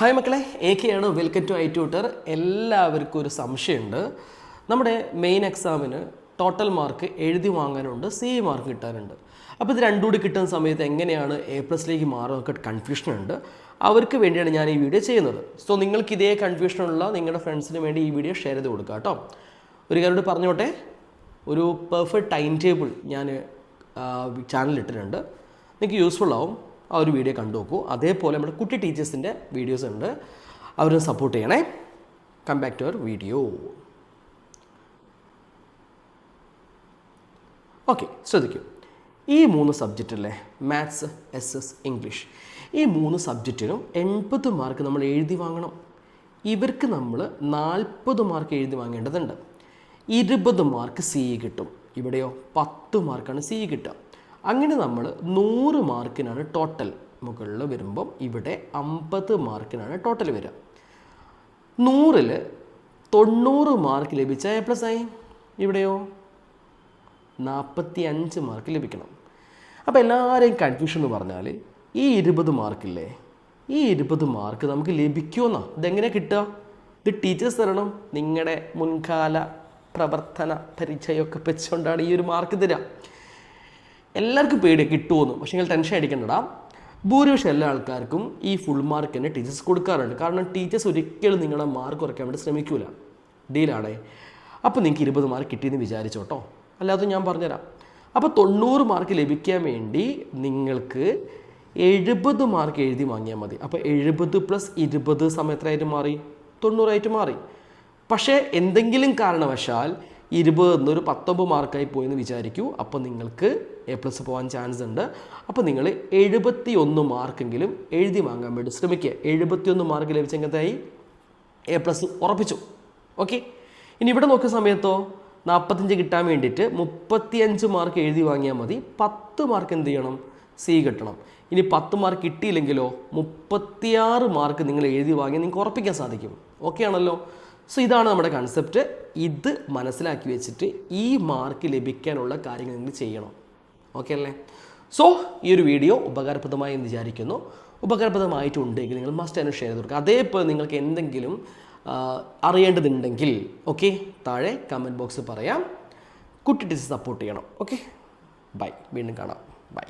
Hi മക്കളെ A K ആണ് welcome to I tutor എല്ലാവർക്കും ഒരു സംശയമുണ്ട്. നമ്മുടെ മെയിൻ എക്സാമിന് ടോട്ടൽ മാർക്ക് എഴുതി വാങ്ങാനുണ്ട് സി മാർക്ക് കിട്ടാനുണ്ട്. അപ്പോൾ ഇത് രണ്ടും കൂടി കിട്ടുന്ന സമയത്ത് എങ്ങനെയാണ് എ പ്ലസിലേക്ക് മാറുന്നൊക്കെ കൺഫ്യൂഷൻ ഉണ്ട്. അവർക്ക് വേണ്ടിയാണ് ഞാൻ ഈ വീഡിയോ ചെയ്യുന്നത്. സോ നിങ്ങൾക്ക് ഇതേ കൺഫ്യൂഷനുള്ള നിങ്ങളുടെ ഫ്രണ്ട്സിന് വേണ്ടി ഈ വീഡിയോ ഷെയർ ചെയ്ത് കൊടുക്കുക കേട്ടോ. ഒരു കാര്യം പറഞ്ഞോട്ടെ. ഒരു പെർഫെക്റ്റ് ടൈം ടേബിൾ ഞാൻ ചാനലിൽ ഇട്ടിട്ടുണ്ട്. നിങ്ങൾക്ക് യൂസ്ഫുൾ ആവും. ആ ഒരു വീഡിയോ കണ്ടു നോക്കൂ. അതേപോലെ നമ്മുടെ കുട്ടി ടീച്ചേഴ്സിന്റെ വീഡിയോസ് ഉണ്ട്. അവരെ സപ്പോർട്ട് ചെയ്യണേ. Come back to our video okay ശ്രദ്ധിക്കൂ. ഈ മൂന്ന് സബ്ജക്റ്റല്ലേ മാത്സ് എസ് എസ് ഇംഗ്ലീഷ് ഈ മൂന്ന് സബ്ജക്റ്റിനും എൺപത് മാർക്ക് നമ്മൾ എഴുതി വാങ്ങണം. ഇവർക്ക് നമ്മൾ നാൽപ്പത് മാർക്ക് എഴുതി വാങ്ങേണ്ടതുണ്ട്. ഇരുപത് മാർക്ക് സി കിട്ടും. ഇവിടെയോ പത്ത് മാർക്കാണ് സി കിട്ടുക. അങ്ങനെ നമ്മൾ നൂറ് മാർക്കിനാണ് ടോട്ടൽ മുകളിൽ വരുമ്പം ഇവിടെ അമ്പത് മാർക്കിനാണ് ടോട്ടൽ വരിക. നൂറിൽ തൊണ്ണൂറ് മാർക്ക് ലഭിച്ച എ പ്ലസ് ആയി? ഇവിടെയോ? നാൽപ്പത്തി അഞ്ച് മാർക്ക് ലഭിക്കണം. അപ്പോൾ എല്ലാവരെയും കൺഫ്യൂഷൻ എന്ന് പറഞ്ഞാൽ ഈ ഇരുപത് മാർക്കില്ലേ? ഈ ഇരുപത് മാർക്ക് നമുക്ക് ലഭിക്കുമെന്നാ. ഇതെങ്ങനെ കിട്ടുക? ഇത് ടീച്ചേഴ്സ് തരണം. നിങ്ങളുടെ മുൻകാല പ്രവർത്തന പരിചയമൊക്കെ വെച്ചുകൊണ്ടാണ് ഈ ഒരു മാർക്ക് തരിക. എല്ലാവർക്കും പേടി കിട്ടുമെന്ന് പക്ഷേ നിങ്ങൾ ടെൻഷൻ അടിക്കണ്ടടാ. ഭൂരിപക്ഷം എല്ലാ ആൾക്കാർക്കും ഈ ഫുൾ മാർക്ക് തന്നെ ടീച്ചേഴ്സ് കൊടുക്കാറുണ്ട്. കാരണം ടീച്ചേഴ്സ് ഒരിക്കലും നിങ്ങളെ മാർക്ക് കുറയ്ക്കാൻ വേണ്ടി ശ്രമിക്കൂല. ഡീലാണേ അപ്പോൾ നിങ്ങൾക്ക് ഇരുപത് മാർക്ക് കിട്ടിയെന്ന് വിചാരിച്ചോട്ടോ. അല്ലാതെ ഞാൻ പറഞ്ഞുതരാം. അപ്പോൾ തൊണ്ണൂറ് മാർക്ക് ലഭിക്കാൻ വേണ്ടി നിങ്ങൾക്ക് എഴുപത് മാർക്ക് എഴുതി വാങ്ങിയാൽ മതി. അപ്പോൾ എഴുപത് പ്ലസ് ഇരുപത് സമയത്തായിട്ട് മാറി. തൊണ്ണൂറായിട്ട് മാറി. പക്ഷേ എന്തെങ്കിലും കാരണവശാൽ ഇരുപത് എന്നൊരു പത്തൊമ്പത് മാർക്കായി പോയെന്ന് വിചാരിക്കൂ. അപ്പോൾ നിങ്ങൾക്ക് എ പ്ലസ് പോകാൻ ചാൻസ് ഉണ്ട്. അപ്പോൾ നിങ്ങൾ എഴുപത്തി ഒന്ന് മാർക്കെങ്കിലും എഴുതി വാങ്ങാൻ വേണ്ടി ശ്രമിക്കുക. എഴുപത്തി ഒന്ന് മാർക്ക് ലഭിച്ചെങ്കിലായി എ പ്ലസ് ഉറപ്പിച്ചു. ഓക്കെ ഇനി ഇവിടെ നോക്കുന്ന സമയത്തോ നാൽപ്പത്തഞ്ച് കിട്ടാൻ വേണ്ടിയിട്ട് മുപ്പത്തിയഞ്ച് മാർക്ക് എഴുതി വാങ്ങിയാൽ മതി. പത്ത് മാർക്ക് എന്ത് ചെയ്യണം? സി കിട്ടണം. ഇനി പത്ത് മാർക്ക് കിട്ടിയില്ലെങ്കിലോ മുപ്പത്തിയാറ് മാർക്ക് നിങ്ങൾ എഴുതി വാങ്ങി നിങ്ങൾക്ക് ഉറപ്പിക്കാൻ സാധിക്കും. ഓക്കെ ആണല്ലോ? സോ ഇതാണ് നമ്മുടെ കൺസെപ്റ്റ് ഇത് മനസ്സിലാക്കി വെച്ചിട്ട് ഈ മാർക്ക് ലഭിക്കാനുള്ള കാര്യങ്ങൾ നിങ്ങൾ ചെയ്യണം. ഓക്കെ അല്ലേ സോ ഈ ഒരു വീഡിയോ ഉപകാരപ്രദമായി എന്ന് വിചാരിക്കുന്നു. ഉപകാരപ്രദമായിട്ടുണ്ടെങ്കിൽ നിങ്ങൾ മസ്റ്റ് തന്നെ ഷെയർ ചെയ്ത് കൊടുക്കുക. അതേപോലെ നിങ്ങൾക്ക് എന്തെങ്കിലും അറിയേണ്ടതുണ്ടെങ്കിൽ ഓക്കെ താഴെ കമന്റ് ബോക്സിൽ പറയാം. കുട്ടി ടീച്ചർ സപ്പോർട്ട് ചെയ്യണം. ഓക്കെ ബൈ വീണ്ടും കാണാം. ബൈ